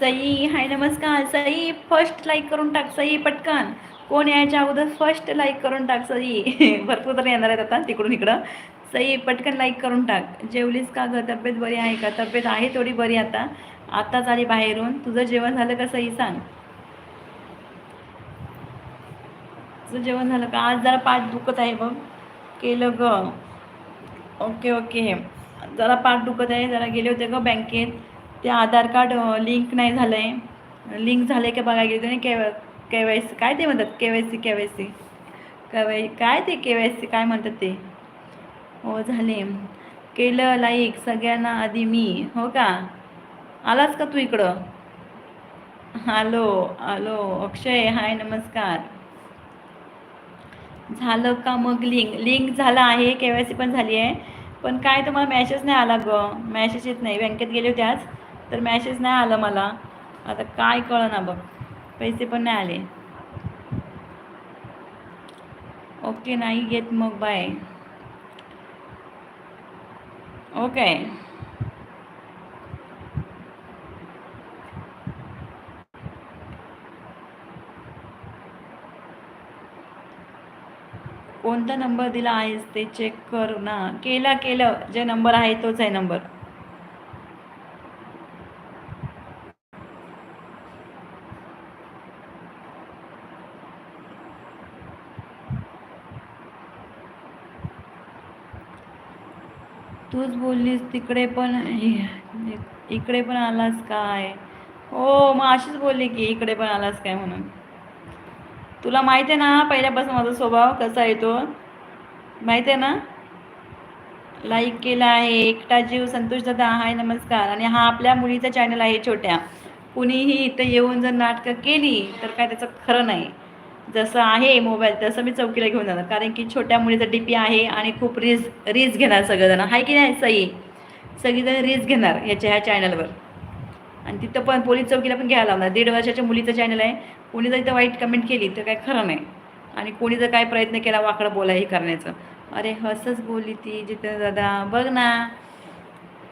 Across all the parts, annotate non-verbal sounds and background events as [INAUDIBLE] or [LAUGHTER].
सई हाय नमस्कार. Sai first like करून टाक सई पटकन. कोण यायच्या अगोदर फर्स्ट लाईक करून टाक सई. [LAUGHS] भरपूर तर येणार आहेत आता तिकडून इकडं. सई पटकन लाईक करून टाक. जेवलीस का गं? तब्येत बरी आहे का? तब्येत आहे थोडी बरी आता. आत्ताच आली बाहेरून. तुझं जेवण झालं का सई? सांग. तुझं जेवण झालं का? आज जरा पाठ दुखत आहे बघ. केलं ग. Okay okay. जरा पाठ दुखत आहे. जरा गेले होते ग बँकेत. ते आधार कार्ड लिंक नाही झालं आहे लिंक झालं आहे का बघायला गेलं होते के के वाय सी काय ते म्हणतात? K Y C K Y C K Y काय ते के वाय सी काय म्हणतात ते? हो झाले. केलं लाईक सगळ्यांना आधी मी. हो का? आलास का तू इकडं? हॅलो हॅलो अक्षय हाय नमस्कार. झालं का मग लिंक? लिंक झालं आहे के वाय सी पण झाली आहे. पण काय तुम्हाला मॅसेज नाही आला गं? मॅसेज येत नाही. बँकेत गेले होते आज. तर मॅसेज नाही आलं मला. आता काय कळना बघ. पैसे पण नाही आले. ओके नाही घेत मग बाय. ओके कोणता नंबर दिला आहेस ते चेक कर ना. केला केलं. जे नंबर आहे तोच आहे नंबर तूच बोललीस तिकडे पण इकडे पण आलास काय? हो मग अशीच बोलली की इकडे पण आलास काय म्हणून? तुला माहिती आहे ना पहिल्यापासून माझा स्वभाव कसा येतो माहिती आहे ना? लाईक केला आहे एकटा जीव संतोष दादा हाय नमस्कार. आणि हा आपल्या मुलीचा चॅनल आहे छोट्या. कुणीही इथं येऊन जर नाटकं केली तर काय त्याचं खरं नाही. जसं आहे मोबाईल तसं मी चौकीला घेऊन जाणार. कारण की छोट्या मुलीचं डी पी आहे आणि खूप रील्स रील्स घेणार सगळेजण. आहे की नाही सई? सगळीजण रील्स घेणार ह्याच्या ह्या चॅनलवर आणि तिथं पण पोलीस चौकीला पण घ्यायला लावणार. दीड वर्षाच्या मुलीचं चॅनल आहे. कोणी जर इथं वाईट कमेंट केली तर काय खरं नाही. आणि कोणी जर काय प्रयत्न केला वाकडं बोला हे करण्याचं. अरे हसच बोलली ती जिथं दादा. बघ ना.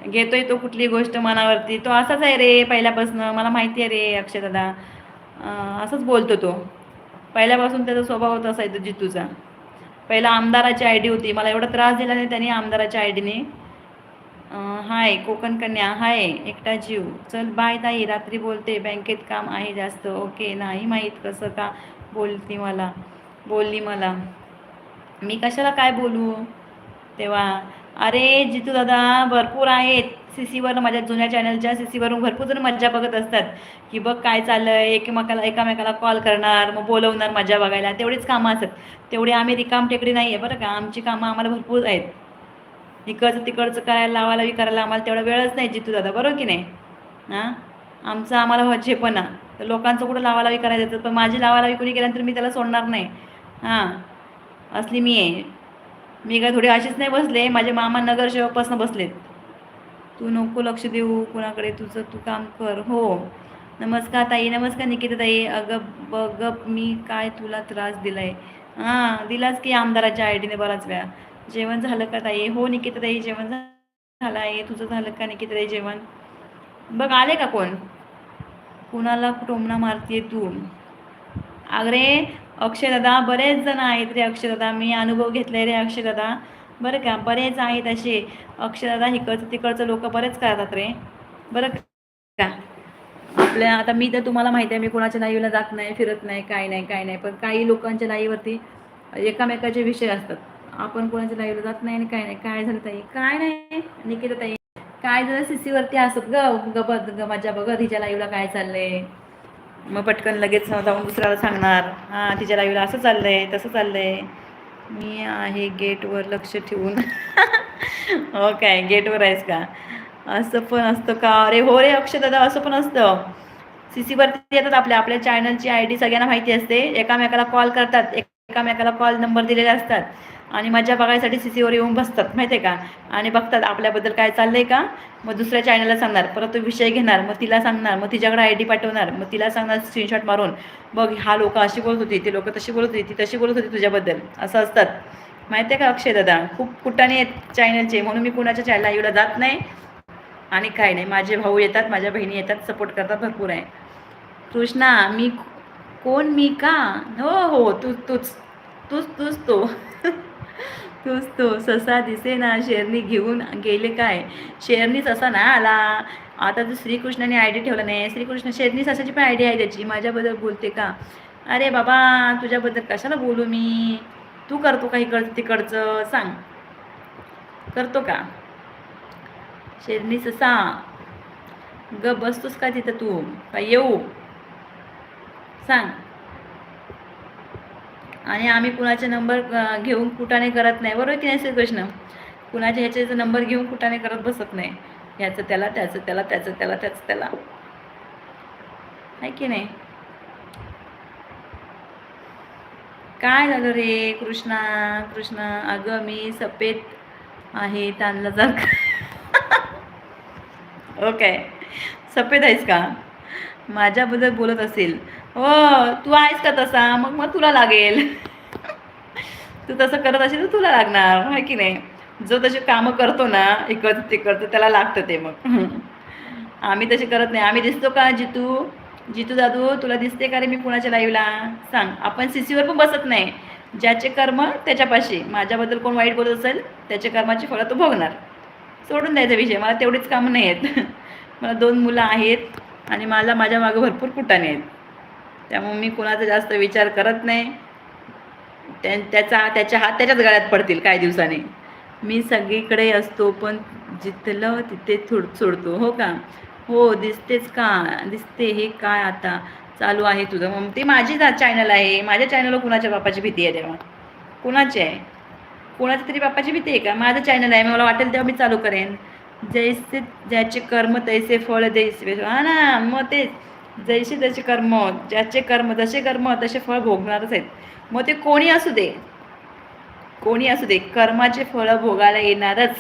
घेतोय तो कुठली गोष्ट मनावरती. तो असाच आहे रे पहिल्यापासून. मला माहिती आहे रे अक्षय दादा. असंच बोलतो तो. पहिल्यापासून त्याचा स्वभाव होता आहे तो जितूचा पहिला आमदाराची आय डी होती. मला एवढा त्रास दिला नाही त्यांनी आमदाराच्या आय डीने. हाय कोकण कन्या हाय एकटा जीव. चल बाय ताई रात्री बोलते बँकेत काम आहे जास्त. ओके नाही माहीत कसं का बोलती मला बोलली मला. मी कशाला काय बोलू? तेव्हा अरे जितू दादा भरपूर आहेत. सी सीवरनं माझ्या जुन्या चॅनलच्या सी सीवरून भरपूर जण मज्जा बघत असतात की बघ काय चाललं आहे एकमेकाला एकामेकाला कॉल करणार मग बोलवणार मजा बघायला. तेवढीच कामं असतात. तेवढी आम्ही रिकाम टेकडी नाही आहे बरं का. आमची कामं आम्हाला भरपूर आहेत. इकडचं तिकडचं करायला लावायला बी करायला आम्हाला तेवढा वेळच नाही जितू दादा. बरोबर की नाही? हां? आमचं आम्हाला हो तर लोकांचं कुठं लावायला बी करायला येतं पण माझी लावायला कुणी गेल्यानंतर मी त्याला सोडणार नाही. हां? असली मी आहे. मी काय थोडी अशीच नाही बसले. माझे मामा नगरसेवकपासून बसलेत. तू नको लक्ष देऊ कुणाकडे तुझं तू काम कर. हो. नमस्कार ताई नमस्कार निकिता ताई. अगं बघ मी काय तुला त्रास दिलाय? हां दिलाच की आमदाराच्या आय डीने बराच वेळा. जेवण झालं का ताई? हो निकिता ताई जेवण झालं आहे. तुझं झालं का निकिता ताई जेवण? बघ आले का कोण? कुणाला टोमणा मारतीये तू? अरे अक्षय दादा बरेच जण आहेत रे अक्षय दादा मी अनुभव घेतलाय रे अक्षय दादा बरं का बरेच आहेत असे. अक्षरदा इकडचं तिकडचं लोक बरेच करतात रे. बरं का? आपल्या आता मी तर तुम्हाला माहिती आहे मी कोणाच्या लाईव्हला जात नाही फिरत नाही काय नाही काय नाही. पण काही लोकांच्या लाईव्हवरती एकामेकाचे विषय असतात. आपण कोणाच्या लाईव्हला जात नाही आणि काय नाही. काय झालं ताई? काय नाही निकिता ताई. काय झालं? सीसीवरती असत ग. गबत ग माझ्या बघत हिच्या लाईव्हला काय चाललंय? मग पटकन लगेच जाऊन दुसऱ्याला सांगणार. हां तिच्या लाईव्हला असं चाललंय तसं चाललंय. मी आहे गेटवर लक्ष ठेवून. [LAUGHS] हो काय गेटवर आहेस का? असं पण असतं का? अरे हो रे अक्षय दादा असं पण असतं. सी सीवरती येतात आपल्या आपल्या चॅनलची आय डी सगळ्यांना माहिती असते. एकामेकाला कॉल करतात. एकामेकाला कॉल नंबर दिलेले असतात. आणि मजा बघायसाठी सी सीवर येऊन बसतात माहिती आहे का? आणि बघतात आपल्याबद्दल काय चाललंय का? मग दुसऱ्या चॅनलला सांगणार परत तो विषय घेणार मग तिला सांगणार मग तिच्याकडे आय डी पाठवणार मग तिला सांगणार स्क्रीनशॉट मारून बघ हा लोक अशी बोलत होती ती लोक तशी बोलत होती ती तशी बोलत होती तुझ्याबद्दल असं असतात. माहिती आहे का अक्षय दादा? खूप कुटाने आहेत चॅनलचे म्हणून मी कुणाच्या चॅनलला एवढा जात नाही. आणि काय नाही माझे भाऊ येतात माझ्या बहिणी येतात सपोर्ट करतात भरपूर आहे. कृष्णा मी कोण मी का? हो हो तू तूच तूच तूच तो. तूच तू ससा दिसे ना शेरनी घेऊन गेले काय? शेरनी ससा ना आला. आता तू श्रीकृष्णाने आय डी ठेवला नाही. श्रीकृष्ण शेरनी ससाची पण आय डी आहे त्याची. माझ्याबद्दल बोलते का? अरे बाबा तुझ्याबद्दल कशाला बोलू मी? तू करतो का इकडचं तिकडचं? सांग. करतो का? शेरनी ससा ग बसतोस का तिथं तू? का येऊ? सांग. आणि आम्ही कुणाचे नंबर घेऊन कुठाने करत नाही. बरोबर की नाही श्रीकृष्ण? कुणाच्या ह्याचे नंबर घेऊन कुठाने करत बसत नाही. ह्याचं त्याला त्याचं त्याला त्याचं त्याला त्याचं त्याला. आहे की नाही? काय झालं रे कृष्णा? कृष्णा अगं मी सफेद आहे तांदला जर [LAUGHS] ओके. सफेद आहेस का? माझ्याबद्दल बोलत असेल. हो तू आहेस का तसा? मग मग तुला लागेल. तू तसं करत असेल तर तुला लागणार आहे की नाही? जो तशी कामं करतो ना इकडचं तिकडचं त्याला लागतं ते मग. आम्ही तसे करत नाही. आम्ही दिसतो का जितू? जितू दादू तुला दिसते का रे मी कुणाच्या लाईव्हला सांग. आपण सीसीवर पण बसत नाही. ज्याचे कर्म त्याच्यापाशी. माझ्याबद्दल कोण वाईट बोलत असेल त्याच्या कर्माची फळं तो भोगणार. सोडून द्यायचा विषय मला तेवढीच कामं नाही आहेत [LAUGHS] मला दोन मुलं आहेत आणि मला माझ्या मागं भरपूर कुटाणे आहेत. त्यामुळे मी कुणाचा जास्त विचार करत नाही. त्या त्याचा त्याच्या हात त्याच्याच गळ्यात पडतील काही दिवसाने. मी सगळीकडे असतो पण जिथलं तिथे थोड सोडतो. हो का? हो दिसतेच का? दिसते हे काय आता? चालू आहे तुझं. मग ते माझीच चॅनल आहे. माझ्या चॅनलवर कुणाच्या बापाची भीती आहे तेव्हा? कुणाची आहे? कोणाची तरी बापाची भीती आहे का? माझं चॅनल आहे. मला वाटेल तेव्हा मी चालू करेन. जैसे ज्याचे कर्म तैसे फळ जैसे हा ना मग तेच. जैसे त्याचे कर्म ज्याचे कर्म जसे कर्म तसे फळ भोगणारच आहेत. मग ते कोणी असू दे. कोणी असू दे. कर्माचे फळं भोगायला येणारच.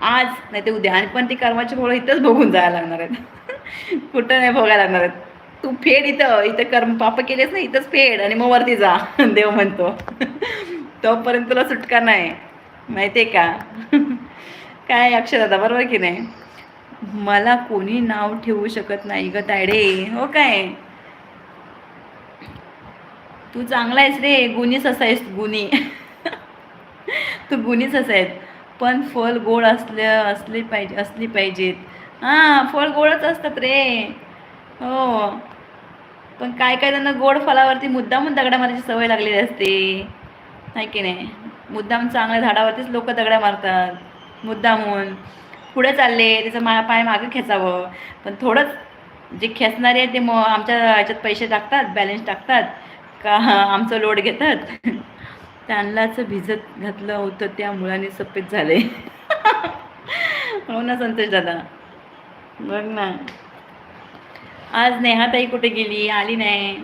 आज नाही ते उद्या. आणि पण ती कर्माचे फळं इथंच भोगून जायला लागणार आहेत. [LAUGHS] कुठं नाही भोगायला लागणार आहेत. तू फेड इथं. इथं कर्म पाप केलेच नाही. इथंच फेड. आणि मग वरती जा. [LAUGHS] देव म्हणतो. [LAUGHS] तोपर्यंत तुला सुटका नाही. माहिती आहे का? काय अक्षरदा? बरोबर की नाही? मला कोणी नाव ठेवू शकत नाही ग तायडे. हो काय? तू चांगला आहेस रे. गुणीच असायस गुणी. [LAUGHS] तू गुणीच असायत पण फल गोड असलं असले पाहिजे असली पाहिजेत. हां फळ गोडच असतात रे. हो. पण काय काय त्यांना गोड फळावरती मुद्दामून दगडा मारायची सवय लागलेली असते. नाही की नाही? मुद्दाम चांगल्या झाडावरतीच लोक दगड्या मारतात. मुद्दामून. पुढे चालले त्याचं मा पाय मागं खेचावं. पण थोडंच जे खेचणारे आहेत ते मग आमच्या ह्याच्यात पैसे टाकतात बॅलन्स टाकतात का आमचं लोड घेतात. त्यांनाच भिजत घातलं होतं त्या मुलाने सफेद झाले. हो ना संतोष दादा. बघ ना. आज नेहाताई कुठे गेली? आली नाही.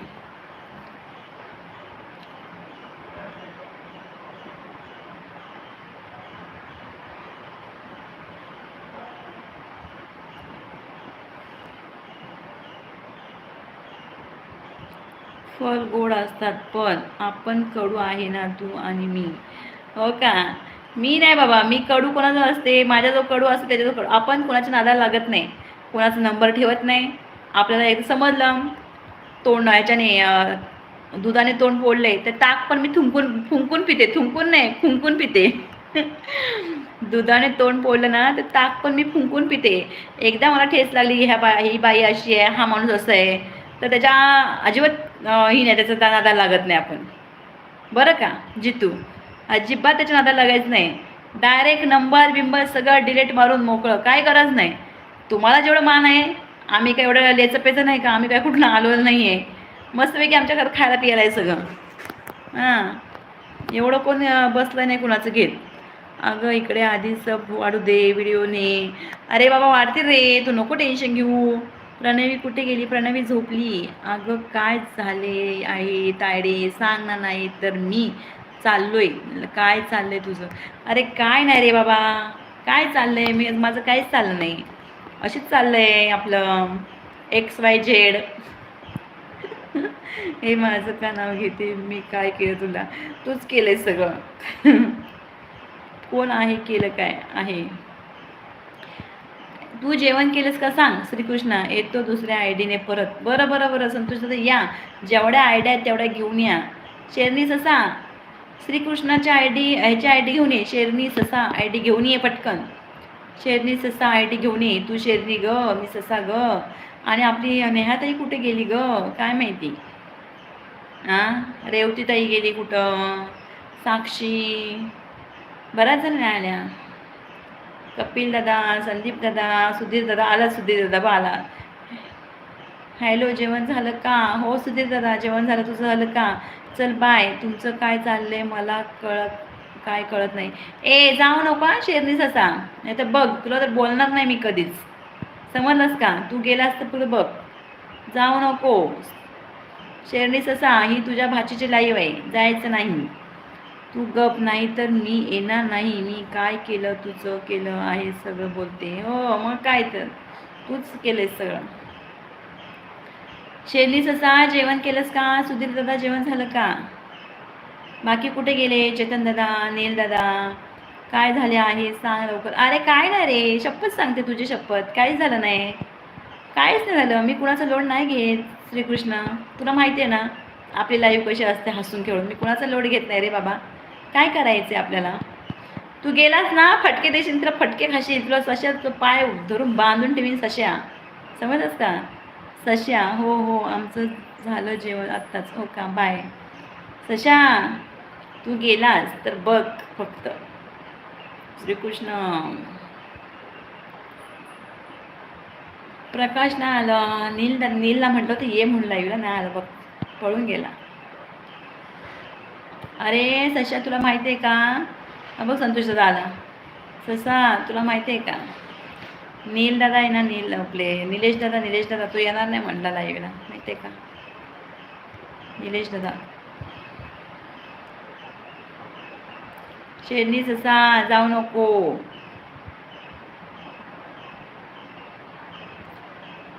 फल गोड असतात पण आपण कडू आहे ना तू आणि मी. हो का? मी नाही बाबा मी कडू कोणाचा असते? माझा जो कडू असतो त्याचा कडू. आपण कोणाच्या नादाला लागत नाही. कोणाचा नंबर ठेवत नाही. आपल्याला एक समजलं तोंड याच्याने दुधाने तोंड फोडले तर ताक पण मी थुंकून फुंकून पिते. थुंकून नाही फुंकून पिते. [LAUGHS] दुधाने तोंड पोळलं ना तर ताक पण मी फुंकून पिते. एकदा मला ठेस लागली ह्या बा ही बाई अशी आहे हा माणूस असं आहे. तर त्याच्या अजिबात अं, ही नाही त्या नादाला लागत नाही आपण. बरं का जितू? अजिबात त्याच्या नादाला लागायचं नाही. डायरेक्ट नंबर बिंबर सगळं डिलीट मारून मोकळं. काय गरज नाही. तुम्हाला जेवढं मान आहे आम्ही काय एवढं लेचं पेचं नाही का? आम्ही काय कुठलं आलो नाही आहे मस्तपैकी आमच्या घरात खायला पियाला आहे सगळं. हां. एवढं कोण बसलं नाही कुणाचं घेत. अगं इकडे आधी सब वाढू दे व्हिडिओने अरे बाबा वाढते रे. तू नको टेन्शन घेऊ. प्रणवी कुठे गेली? प्रणवी झोपली. अगं काय झाले आहे तायडे? सांग ना नाही तर मी चाललोय. काय चाललंय तुझं? अरे काय नाही रे बाबा. काय चाललंय? मी माझं काहीच चाललं नाही. अशीच चाललंय आपलं एक्स वाय झेड हे माझं का नाव घेते? मी काय केलं तुला? तूच केलंय सगळं. [LAUGHS] कोण आहे केलं काय आहे? तू जेवण केलंस का सांग श्रीकृष्ण. येतो दुसऱ्या आय डीने परत. बरं बरं बरं. संतोष दादा या. जेवढ्या आयडिया आहेत तेवढ्या घेऊन या. शेरणी ससा. श्रीकृष्णाच्या आय डी ह्याच्या आय डी घेऊन ये. शेरणी ससा आय डी घेऊन ये पटकन. शेरणी ससा आय डी घेऊन ये. तू शेरणी ग मी ससा ग. आणि आपली नेहाताई कुठे गेली ग? काय माहिती? हां रेवतीताई गेली कुठं? साक्षी. बऱ्याच जण नाही आल्या. कपिल दादा संदीप दादा सुधीर दादा आला सुधीर दादा बा आला हॅलो जेवण झालं का? हो सुधीर दादा जेवण झालं तुझं झालं का? चल बाय. तुमचं काय चाललंय मला कळत काय कळत नाही. ए जाऊ नका शेरनीस असा. नाही तर बघ तुला तर बोलणार नाही मी कधीच. समजलंस का? तू गेलास तर पुढे बघ. जाऊ नको. शेरनीस असा ही तुझ्या भाचीची लाईव आहे. जायचं नाही. तू गप नाही तर मी येणार नाही. मी काय केलं तुझं केलं आहे सगळं बोलते. हो मग काय तर. तूच केलंयस सगळं. शेरणी ससा जेवण केलंस का? सुधीर दादा जेवण झालं का? बाकी कुठे गेले? चेतन दादा नेल दादा? काय झाले आहे? सांग लवकर. अरे काय नाही रे. शपथ सांगते तुझी शपथ. काहीच झालं नाही. काहीच नाही झालं. मी कुणाचं लोड नाही घेत श्रीकृष्ण. तुला माहिती आहे ना आपली लाईफ कशी असते हसून खेळून. मी कुणाचा लोड घेत नाही रे बाबा. काय करायचं आपल्याला? तू गेलास ना फटके देशील तर फटके खाशील तुला सशा तो पाय धरून बांधून ठेवीन सश्या समजस का? सश्या हो हो आमचं झालं जेवण आत्ताच. हो का? बाय. सशा तू गेलास तर बघ फक्त. श्रीकृष्ण. प्रकाश नाही आलं. नील नीलला म्हटलं तर ये म्हणून लाईव्हला नाही आलं. बघ पळून गेला. अरे सशा तुला माहिती आहे का? हा बघ संतोष दादा आला. ससा तुला माहिती आहे का? नील दादा आहे ना नील आपले. निलेश दादा निलेश दादा तू येणार नाही म्हणला लाईव्हला माहिती आहे का? निलेश दादा. शेरणी ससा जाऊ नको.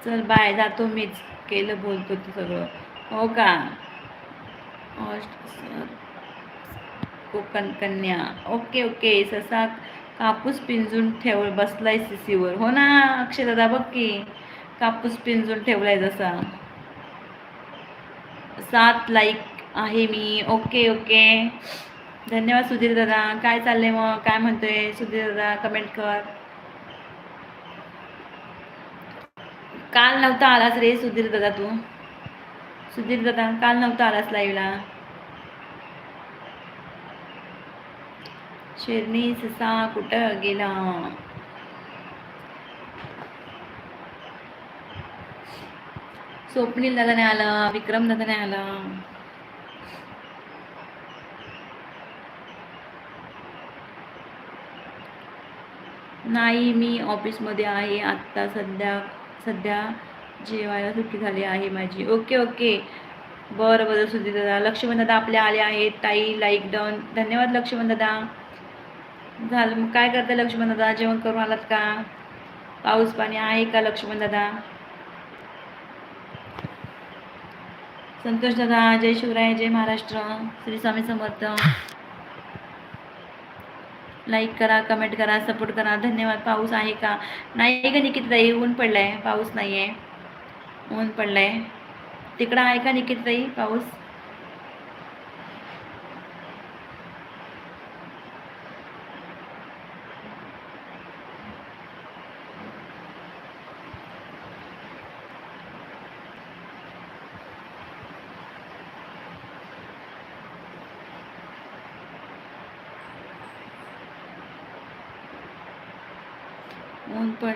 चल बाय जातो मीच. केलं बोलतो तू सगळं. हो का? Sir Konkan Kanya. Okay okay. ससा कापूस पिंजून ठेव बसलाय सिसीवर. हो ना अक्षय दादा बघ की कापूस पिंजून ठेवलाय जसा. सात लाईक आहे मी. Okay okay. धन्यवाद सुधीर दादा. काय चाललंय मग? काय म्हणतोय सुधीर दादा? कमेंट कर. काल नव्हता आलास रे सुधीर दादा तू. सुधीर दादा काल नव्हता आलास लाईव्हला शेरणी ससा कुठं गेला? स्वप्नील दादा नाही आला विक्रम दादा नाही आला. नाही मी ऑफिसमध्ये आहे. आत्ता सध्या सध्या जेवायला सुट्टी झाली आहे माझी. Okay okay. बरं बरं सुधी दादा. लक्ष्मण दादा आपले आले आहेत. ताई लाईक डन धन्यवाद लक्ष्मण दादा. झालं. मग काय करता लक्ष्मण दादा? जेवण करून आलात का? पाऊस पाणी आहे का लक्ष्मण दादा? संतोष दादा जय शिवराय जय महाराष्ट्र. श्री स्वामी समर्थ. लाईक करा कमेंट करा सपोर्ट करा. धन्यवाद. पाऊस आहे का? नाही का निकिताई ऊन पडलाय. पाऊस नाही आहे ऊन पडलाय. तिकडं आहे का निकिताई पाऊस?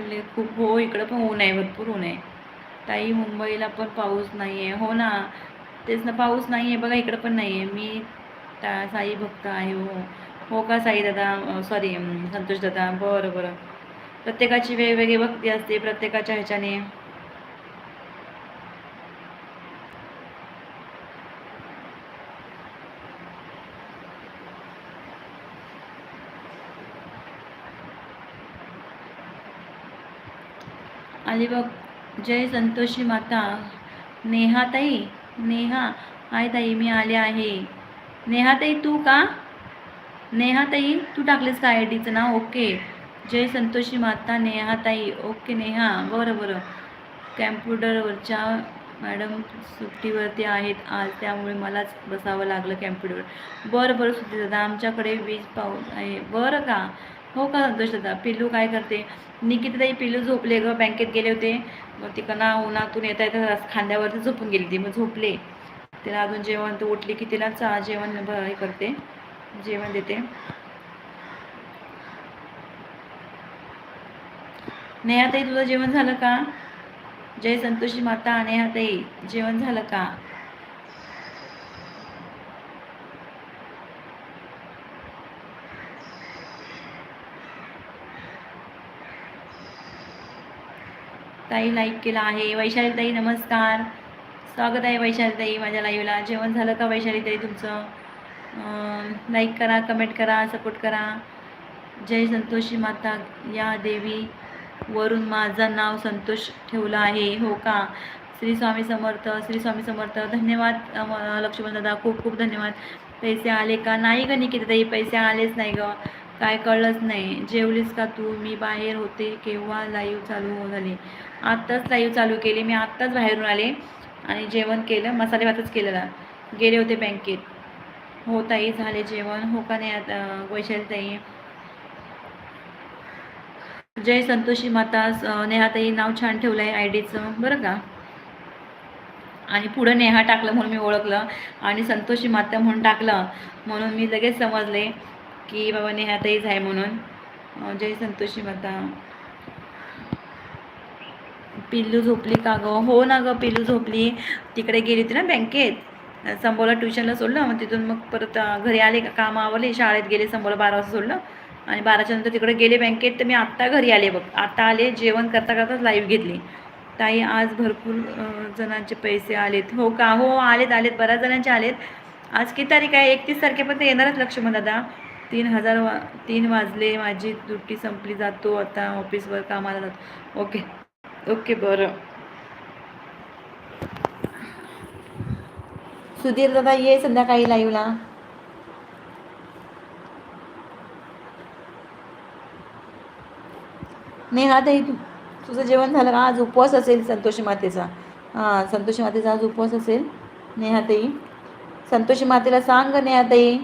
म्हटले खूप हो इकडं पण ऊन आहे भरपूर ऊन आहे. ताई मुंबईला पण पाऊस नाही आहे हो ना तेच ना पाऊस नाही आहे बघा इकडं पण नाही आहे मी ता साई भक्त आहे हो. हो का साई दादा? सॉरी संतोष दादा बरं बरं. प्रत्येकाची वेगवेगळी भक्ती असते प्रत्येकाच्या ह्याच्याने. बघ. जय संतोषी माता. नेहा ताई नेहा. हाय ताई मी आले आहे. नेहा ताई तू का? नेहा ताई तू टाकलेस का आय डीचं नाव? ओके. जय संतोषी माता नेहा ताई ओके नेहा. बरं बरं. कॅम्प्युटरवरच्या मॅडम सुट्टीवरती आहेत. आज त्यामुळे मलाच बसावं लागलं कॅम्प्युटरवर. बरं बरं सुट्टी दादा. आमच्याकडे वीज पाऊस आहे. बरं का? हो का संतोष दादा? पिल्लू काय करते? निकिताई पिल्लू झोपले ग बँकेत गेले होते. मग तिकडनं उन्हातून येता येता खांद्यावरती झोपून गेली ती मग झोपले. तिला अजून जेवण तर उठली की तिला चा जेवण हे करते. जेवण देते. नेहाताई तुझं जेवण झालं का? जय संतोषी माता नेहाताई जेवण झालं का? ताई लाईक केला आहे. वैशाली ताई नमस्कार. स्वागत आहे वैशाली ताई माझ्या लाईव्हला जेवण झालं का वैशाली ताई तुमचं लाईक करा कमेंट करा सपोर्ट करा. जय संतोषी माता या देवी. वरून माझं नाव संतोष ठेवलं आहे. हो का? श्री स्वामी समर्थ श्री स्वामी समर्थ. धन्यवाद लक्ष्मण दादा. खूप खूप धन्यवाद. पैसे आले का? नाही ग निकिता ताई पैसे आलेच नाही ग. काय कळलंच नाही. जेवलीस का तू? मी बाहेर होते केव्हा लाईव्ह चालू हो झाली? आत्ताच लाईव्ह चालू केली. मी आत्ताच बाहेरून आले आणि जेवण केलं. मसाले भातच केलेला. गेले होते बँकेत. हो ताई झाले जेवण. हो का नाही आता वैशाली ताई? जय संतोषी माता. नेहा नेहाताई नाव छान ठेवलं आहे आय डीचं. बरं का? आणि पुढं नेहा टाकलं म्हणून मी ओळखलं. आणि संतोषी माता म्हणून टाकलं म्हणून मी लगेच समजले. की बाबा नेहाताईच आहे म्हणून. जय संतोषी माता. पिल्लू झोपली का गं? हो ना गं पिल्लू झोपली. तिकडे गेली होती ना बँकेत. संबोला ट्युशनला सोडलं मग तिथून मग परत घरी आले का काम आवरले शाळेत गेले संबोला बारा वाजता सोडलं. आणि बाराच्या नंतर तिकडे गेले बँकेत तर मी आत्ता घरी आले बघ. आत्ता आले जेवण करता करताच लाईव्ह घेतली. ताई आज भरपूर जणांचे पैसे आलेत. हो का? हो आलेत आलेत. बऱ्याच जणांचे आलेत. आज किती तारीख आहे? एकतीस तारखेपर्यंत येणारच लक्ष्मण दादा. तीन हजार वा तीन वाजले माझी ड्युटी संपली जातो आता ऑफिसवर कामाला जातो. ओके ओके बरं. सुधीर दादा ये संध्याकाळी लाईव्हला नेहा ताई तू तुझं जेवण झालं का? आज उपवास असेल संतोषी मातेचा. हां संतोषी मातेचा आज उपवास असेल. नेहा ताई संतोषी मातेला सांग नेहा ताई.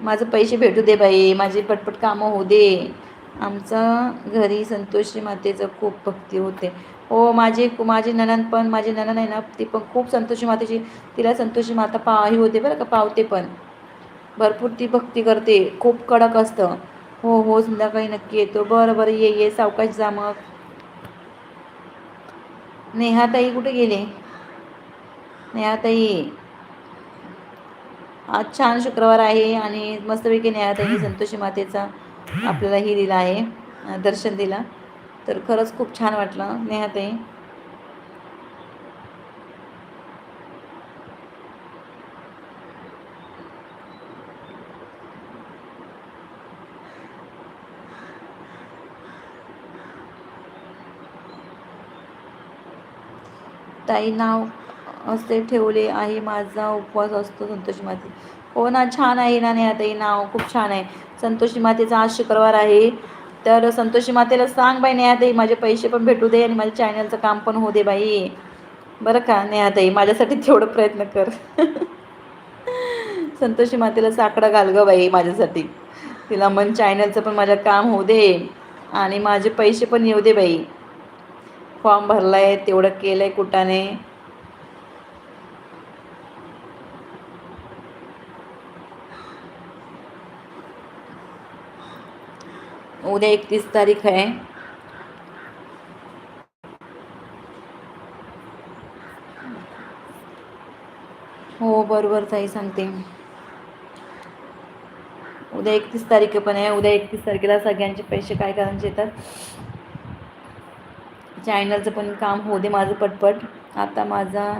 माझं पैसे भेटू दे बाई माझी पटपट कामं होऊ दे. आमचा घरी संतोषी मातेचं खूप भक्ती होते. हो माझी माझी ननन पण माझी ननन आहे ना ती पण खूप संतोषी मातेची तिला संतोषी माता पाही होते बरं का पावते पण. भरपूर ती भक्ती करते खूप कडक असतं. हो हो संध्याकाळी नक्की येतो. बरं बरं ये ये सावकाश जा मग. नेहाताई कुठे गेले? नेहाताई. आज छान शुक्रवार आहे आणि मस्तपैकी नेहाताईने संतोषी मातेचा आपल्याला ही दिला आहे दर्शन दिला. तर खरंच खूप छान वाटलं नेहाताई. ताई नाव असते ठेवले आहे माझा उपवास असतो संतोषी माते. हो ना छान आहे ना नेहाताई नाव खूप छान आहे. संतोषी मातेचा आज शुक्रवार आहे. तर संतोषी मातेला सांग बाई नेहाताई माझे पैसे पण भेटू दे आणि माझ्या चॅनलचं काम पण होऊ दे बाई. बरं का नेहाताई माझ्यासाठी तेवढं प्रयत्न कर. [LAUGHS] संतोषी मातेला साकडं घाल गं बाई माझ्यासाठी. तिला मन चॅनलचं पण माझं काम होऊ दे आणि माझे पैसे पण येऊ दे बाई. फॉर्म भरलाय तेवढं केलंय कुटाने. उद्या एकतीस तारीख आहे. हो बरोबर ताई सांगते. उद्या एकतीस तारीख पण आहे. उद्या एकतीस तारखेला सगळ्यांचे पैसे काय करायचे येतात चॅनलचं पण काम होऊ दे माझं पटपट. आता माझा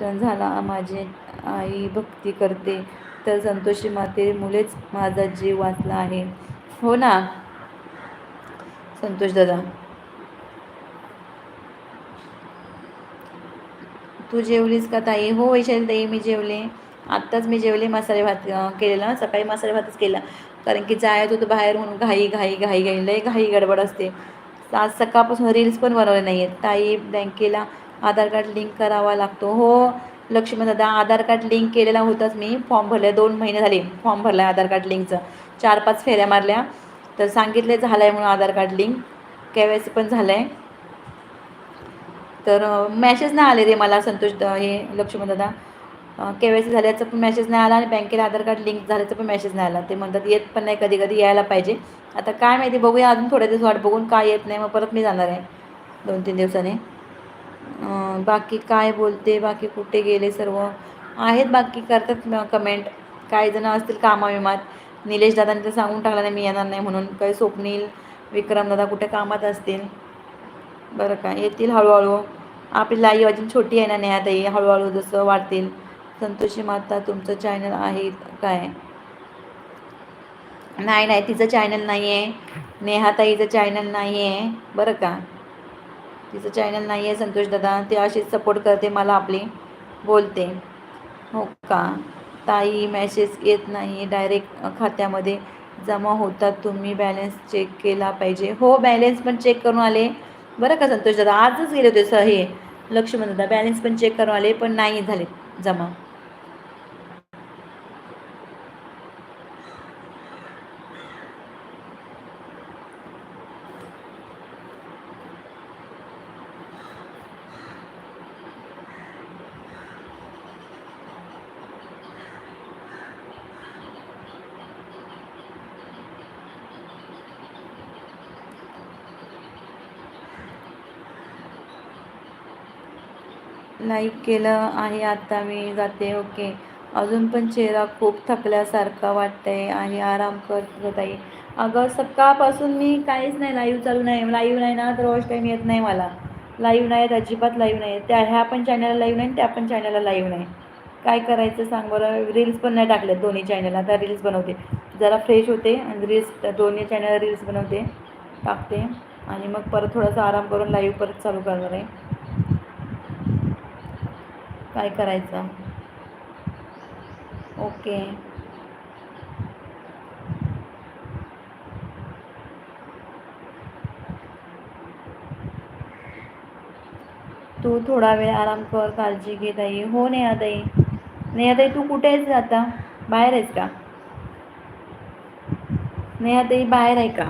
टर्न झाला. माझी आई भक्ती करते. तर संतोषी माते मुलेच माझा जीव वाचला आहे. हो ना? संतोष दादा. तू जेवलीस का ताई? हो वैशाली ताई मी जेवले. आत्ताच मी जेवले मसाले भात केलेला. सकाळी मसाले भातच केला. कारण की जायचं होतं बाहेर म्हणून घाई घाई घाई घाई लय घाई गडबड असते. आज सकाळपासून रील्स पण बनवले नाही आहेत ताई बँकेला आधार कार्ड लिंक करावा लागतो. हो लक्ष्मी दादा आधार कार्ड लिंक केलेला होताच मी. फॉर्म भरले दोन महिने झाले. फॉर्म भरला आधार कार्ड लिंकचं चार पाच फेऱ्या मारल्या. तर सांगितले झालं आहे म्हणून Aadhaar card link. K Y C पण झालं आहे तर मॅसेज नाही आले रे मला संतोष हे लक्ष्मण दादा. के वाय सी झाल्याचं पण मॅसेज नाही आला आणि बँकेला आधार कार्ड लिंक झाल्याचं पण मॅसेज नाही आला. ते म्हणतात येत पण नाही कधी कधी यायला पाहिजे. आता काय माहिती बघूया अजून थोड्या दिवस वाट बघून काय येत नाही मग परत मी जाणार आहे. दोन तीन दिवसाने बाकी काय बोलते बाकी कुठे गेले सर्व? आहेत बाकी करतात कमेंट काही जण असतील कामाविमात. निलेश दादाने तर सांगून टाकला नाही मी येणार नाही म्हणून. काही स्वप्नील विक्रम दादा कुठे कामात असतील? बरं का येतील हळूहळू. आपली लाई अजून छोटी आहे ना नेहाताई हळूहळू जसं वाढतील. संतोषी माता तुमचं चॅनल आहे काय? नाही नाही तिचं चॅनल नाही आहे नेहाताईचं चॅनल नाही आहे बरं का? तिचं चॅनल नाही आहे संतोष दादा. ती अशीच सपोर्ट करते मला आपली. बोलते. हो का? ताई मॅसेज येत नाही. डायरेक्ट खात्यामध्ये जमा होतात. तुम्ही बॅलन्स चेक केला पाहिजे. हो बॅलन्स पण चेक करून आले. बरं का संतोष दादा आजच गेले होते सर हे. लक्ष्मण दादा बॅलन्स पण चेक करून आले पण नाही झाले जमा. लाईक केलं आहे आत्ता मी जाते. ओके. अजून पण चेहरा खूप थकल्यासारखा वाटतंय आणि आराम करत आहे अगं सकाळपासून मी काहीच नाही लाईव्ह चालू नाही. लाईव्ह नाही ना तर रोज टाईम येत नाही मला. लाईव्ह नाही आहेत अजिबात लाईव्ह नाही त्या ह्या पण चॅनलला लाईव्ह नाही त्या पण चॅनलला लाईव्ह नाही. काय करायचं सांग बरं? रील्स पण नाही टाकल्यात दोन्ही चॅनल आता रील्स बनवते. जरा फ्रेश होते आणि रील्स दोन्ही चॅनल रील्स बनवते. टाकते. आणि मग परत थोडासा आराम करून लाईव्ह परत चालू करणार आहे. काय करायचं? ओके. तू थोडा वेळ आराम कर काळजी घे ताई. हो नेहाताई. नेहाताई तू कुठे आहेस आता? बाहेर आहेस का? नेहाताई बाहेर आहे का?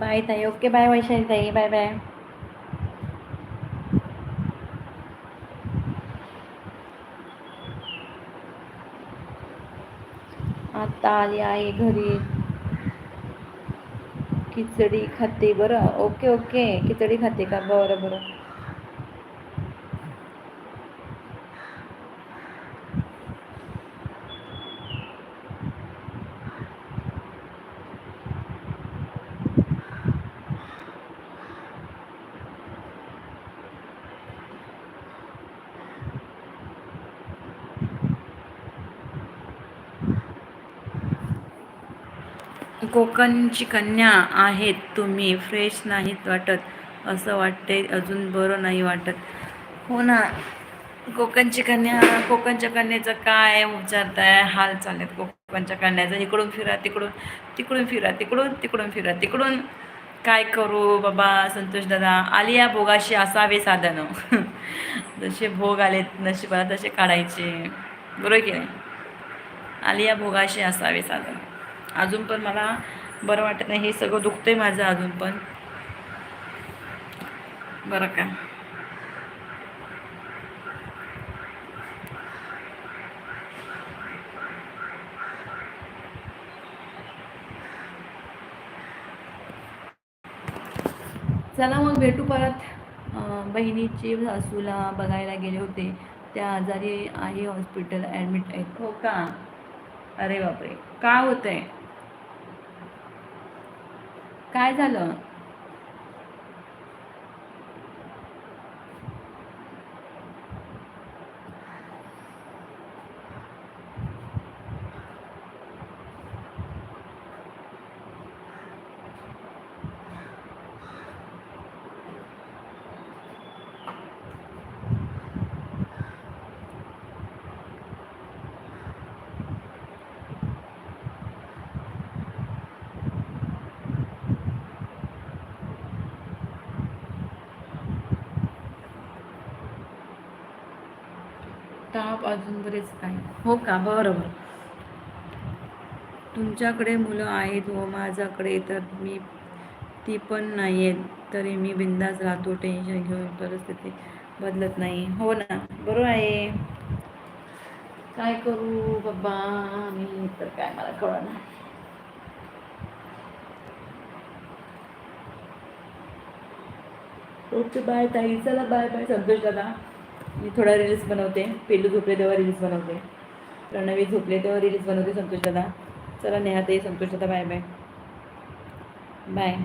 बाय ताई ओके बाय वैशाली ताई बाय बाय आता आली आहे घरी. खिचडी खाते बरं. ओके ओके खिचडी खाते का? बरं बरं. कोकणची कन्या आहेत तुम्ही फ्रेश नाहीत वाटत असं वाटते अजून बरं नाही वाटत. हो ना कोकणची कन्या कोकणच्या कन्याचं काय विचारताय हाल चालत कोकणच्या कन्याचं इकडून फिरा तिकडून तिकडून फिरा तिकडून तिकडून फिरा तिकडून काय करू बाबा संतोष दादा? आलिया भोगाशी असावे साधनं. [LAUGHS] जसे भोग आलेत नशिबाला तसे काढायचे. बरोबर की नाही? आलिया भोगाशी असावे साधनं. अजून पण मला बरं वाटत नाही हे सगळं दुखतंय माझं अजून पण. बरं का? चला मग भेटू परत. बहिणीची सासूला बघायला गेले होते. त्या आजारी आहे हॉस्पिटल ॲडमिट आहेत. हो का? अरे बापरे! काय होतंय? काय झालं? अजून बरेच काही हो का? बरोबर. तुमच्याकडे मुलं आहेत व माझ्याकडे तर मी ती पण नाही आहेत तरी मी बिंदास राहतो टेन्शन घेऊन परिस्थिती बदलत नाही. हो ना? बरोबर आहे. काय करू बाबा? मी तर काय मला कळणार ओके बाय ताई चला बाय बाय संतोष दादा. मी थोडा रील्स बनवते. पेलू झोपले तेव्हा रील्स बनवते. प्रणवी झोपले तेव्हा रील्स बनवते संतोष दादा चला नेहा ते संतोष दादा बाय बाय बाय